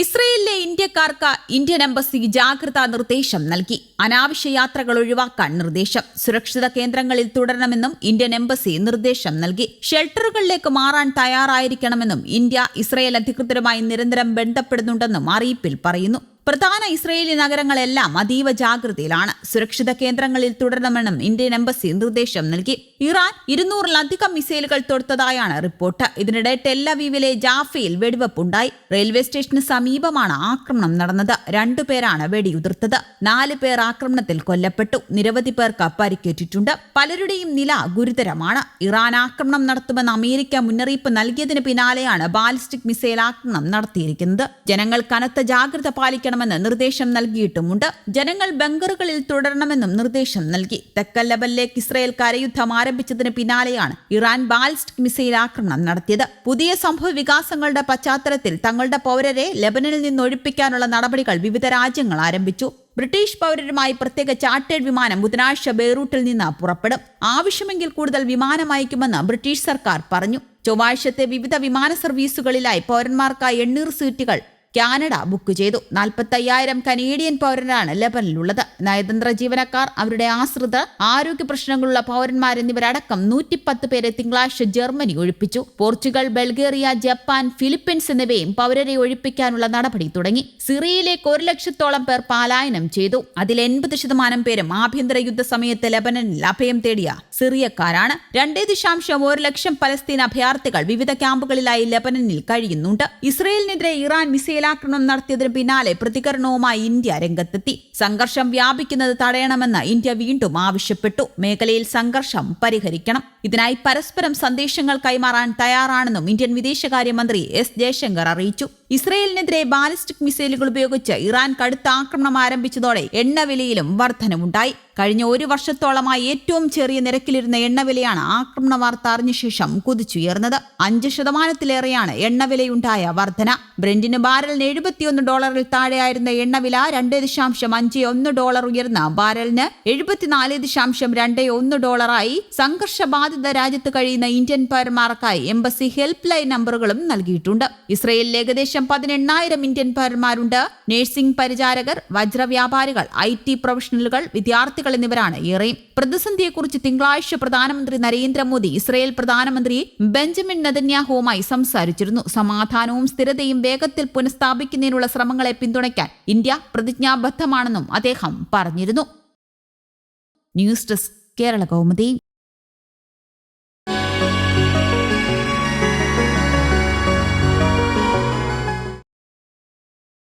ഇസ്രയേലിലെ ഇന്ത്യക്കാർക്ക് Indian embassy ജാഗ്രതാ നിർദ്ദേശം നൽകി. അനാവശ്യ യാത്രകൾ ഒഴിവാക്കാൻ നിർദ്ദേശം. സുരക്ഷിത കേന്ദ്രങ്ങളിൽ തുടരണമെന്നും ഇന്ത്യൻ എംബസി നിർദ്ദേശം നൽകി. ഷെൽട്ടറുകളിലേക്ക് മാറാൻ തയ്യാറായിരിക്കണമെന്നും ഇന്ത്യ ഇസ്രയേൽ അധികൃതരുമായി നിരന്തരം ബന്ധപ്പെടുന്നുണ്ടെന്നും അറിയിപ്പിൽ പറയുന്നു. പ്രധാന ഇസ്രയേലി നഗരങ്ങളെല്ലാം അതീവ ജാഗ്രതയിലാണ്. സുരക്ഷിത കേന്ദ്രങ്ങളിൽ തുടരണമെന്നും ഇന്ത്യൻ എംബസി നിർദ്ദേശം നൽകി. ഇറാൻ ഇരുന്നൂറിലധികം മിസൈലുകൾ തൊടുത്തതായാണ് റിപ്പോർട്ട്. ഇതിനിടെ ടെല്ലവീവിലെ ജാഫയിൽ വെടിവെപ്പുണ്ടായി. റെയിൽവേ സ്റ്റേഷന് സമീപമാണ് ആക്രമണം നടന്നത്. രണ്ടുപേരാണ് വെടിയുതിർത്തത്. നാല് പേർ ആക്രമണത്തിൽ കൊല്ലപ്പെട്ടു. നിരവധി പേർക്ക് പരിക്കേറ്റിട്ടുണ്ട്. പലരുടെയും നില ഗുരുതരമാണ്. ഇറാൻ ആക്രമണം നടത്തുമെന്ന് അമേരിക്ക മുന്നറിയിപ്പ് നൽകിയതിന് പിന്നാലെയാണ് ബാലിസ്റ്റിക് മിസൈൽ ആക്രമണം നടത്തിയിരിക്കുന്നത്. ജനങ്ങൾ കനത്ത ജാഗ്രത പാലിക്കണമെന്ന് നിർദ്ദേശം നൽകിയിട്ടുമുണ്ട്. ജനങ്ങൾ ബങ്കറുകളിൽ തുടരണമെന്നും നിർദ്ദേശം നൽകി. തെക്കൻ ലെബനിലേക്ക് ഇസ്രയേൽ കരയുദ്ധം ആരംഭിച്ചതിന് പിന്നാലെയാണ് ഇറാൻ ബാലിസ്റ്റിക് മിസൈൽ ആക്രമണം നടത്തിയത്. പുതിയ സംഭവ വികാസങ്ങളുടെ പശ്ചാത്തലത്തിൽ തങ്ങളുടെ പൗരരെ ലെബനിൽ നിന്ന് ഒഴിപ്പിക്കാനുള്ള നടപടികൾ വിവിധ രാജ്യങ്ങൾ ആരംഭിച്ചു. ബ്രിട്ടീഷ് പൗരരുമായി പ്രത്യേക ചാർട്ടേഡ് വിമാനം ബുധനാഴ്ച ബെയ്റൂട്ടിൽ നിന്ന് പുറപ്പെടും. ആവശ്യമെങ്കിൽ കൂടുതൽ വിമാനം അയക്കുമെന്ന് ബ്രിട്ടീഷ് സർക്കാർ പറഞ്ഞു. ചൊവ്വാഴ്ചത്തെ വിവിധ വിമാന സർവീസുകളിലായി പൗരന്മാർക്കായി എണ്ണൂറ് സീറ്റുകൾ കാനഡ ബുക്ക് ചെയ്തു. നാൽപ്പത്തയ്യായിരം കനേഡിയൻ പൗരനാണ് ലെബനിലുള്ളത്. നയതന്ത്ര ജീവനക്കാർ അവരുടെ ആശ്രിതർ ആരോഗ്യ പ്രശ്നങ്ങളുള്ള പൗരന്മാർ എന്നിവരടക്കം നൂറ്റിപ്പത്ത് പേരെ തിങ്കളാഴ്ച ജർമ്മനി ഒഴിപ്പിച്ചു. പോർച്ചുഗൽ ബൾഗേറിയ ജപ്പാൻ ഫിലിപ്പീൻസ് എന്നിവയും പൗരരെ ഒഴിപ്പിക്കാനുള്ള നടപടി തുടങ്ങി. സിറിയയിലേക്ക് ഒരു ലക്ഷത്തോളം പേർ പാലായനം ചെയ്തു. അതിൽ എൺപത് ശതമാനം പേരും ആഭ്യന്തര യുദ്ധ സമയത്ത് ലബനനിൽ അഭയം തേടിയ സിറിയക്കാരാണ്. രണ്ടേ ദശാംശം ഒരു ലക്ഷം പലസ്തീൻ അഭയാർത്ഥികൾ വിവിധ ക്യാമ്പുകളിലായി ലബനനിൽ കഴിയുന്നുണ്ട്. ഇസ്രയേലിനെതിരെ ഇറാൻ മിസൈൽ ആക്രമണം നടത്തിയതിന് പിന്നാലെ പ്രതികരണവുമായി ഇന്ത്യ രംഗത്തെത്തി. സംഘർഷം വ്യാപിക്കുന്നത് തടയണമെന്ന് ഇന്ത്യ വീണ്ടും ആവശ്യപ്പെട്ടു. മേഖലയിൽ സംഘർഷം പരിഹരിക്കണം. ഇതിനായി പരസ്പരം സന്ദേശങ്ങൾ കൈമാറാൻ തയ്യാറാണെന്നും ഇന്ത്യൻ വിദേശകാര്യമന്ത്രി എസ് ജയശങ്കർ അറിയിച്ചു. ഇസ്രയേലിനെതിരെ ബാലിസ്റ്റിക് മിസൈലുകൾ ഉപയോഗിച്ച് ഇറാൻ കടുത്ത ആക്രമണം ആരംഭിച്ചതോടെ എണ്ണവിലയിലും വർധനമുണ്ടായി കഴിഞ്ഞ ഒരു വർഷത്തോളമായി ഏറ്റവും ചെറിയ നിരക്കിലിരുന്ന എണ്ണവിലയാണ് ആക്രമണ വാർത്ത അറിഞ്ഞ ശേഷം കുതിച്ചുയർന്നത്. അഞ്ച് ശതമാനത്തിലേറെയാണ് എണ്ണവിലയുണ്ടായ വർധന. ബ്രെന്റിന് ബാരലിന് എഴുപത്തിയൊന്ന് ഡോളറിൽ താഴെയായിരുന്ന എണ്ണവില രണ്ട് ദശാംശം അഞ്ച് ഒന്ന് ഡോളർ ഉയർന്ന ബാരലിന് എഴുപത്തിനാല് ദശാംശം രണ്ട് ഒന്ന് ഡോളറായി. സംഘർഷബാധിത രാജ്യത്ത് കഴിയുന്ന ഇന്ത്യൻ പൗരന്മാർക്കായി എംബസി ഹെൽപ്പ് ലൈൻ നമ്പറുകളും നൽകിയിട്ടുണ്ട്. ഇസ്രയേലിൽ ഏകദേശം പതിനെണ്ണായിരം ഇന്ത്യൻ പൗരന്മാരുണ്ട്. നഴ്സിംഗ് പരിചാരകർ വജ്രവ്യാപാരികൾ ഐ ടി പ്രൊഫഷണലുകൾ വിദ്യാർത്ഥികൾ എന്നിവരാണ് ഏറെയും പ്രതിസന്ധിയെക്കുറിച്ച് തിങ്കളാഴ്ച പ്രധാനമന്ത്രി നരേന്ദ്രമോദി ഇസ്രയേൽ പ്രധാനമന്ത്രി ബെഞ്ചമിൻ നെതന്യാഹുവുമായി സംസാരിച്ചിരുന്നു. സമാധാനവും സ്ഥിരതയും വേഗത്തിൽ പുനഃസ്ഥാപിക്കുന്നതിനുള്ള ശ്രമങ്ങളെ പിന്തുണയ്ക്കാൻ ഇന്ത്യ പ്രതിജ്ഞാബദ്ധമാണെന്നും അദ്ദേഹം പറഞ്ഞിരുന്നു. News desk Kerala Kaumudi.